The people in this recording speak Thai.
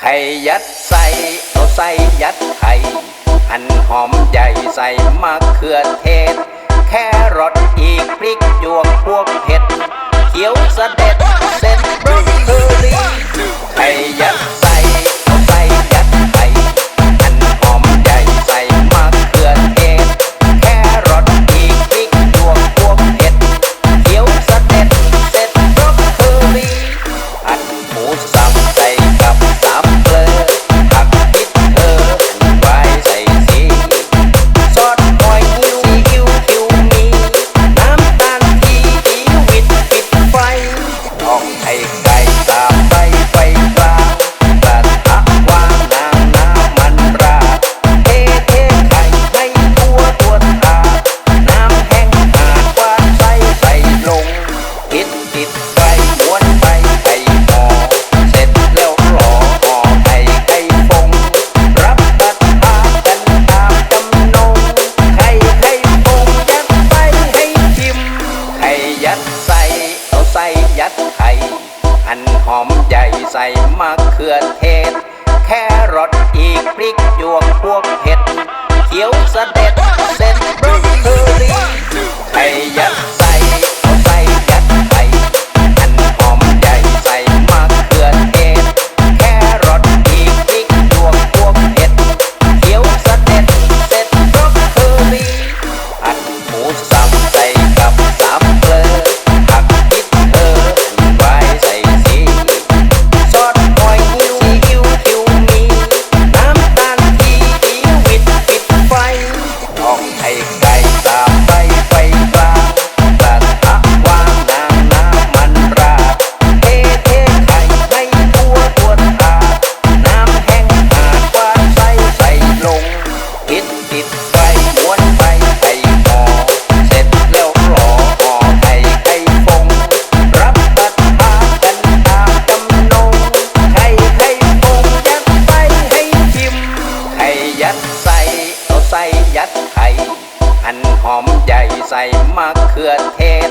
ไข่ยัดใส่เอาใส่ยัดไข่หั่นหอมใหญ่ใส่มะเขือเทศ แครอทอีกพริกหยวกพวกเผ็ดเขียวสะเด็ดเสร็จบรึ้ หอมใหญ่ใส่มะเขือเทศ แครอทอีกพริกหยวกพวกเห็ด ยัดใส่เอาใส่ยัดไข่ หั่นหอมใหญ่ใส่มะเขือเทศ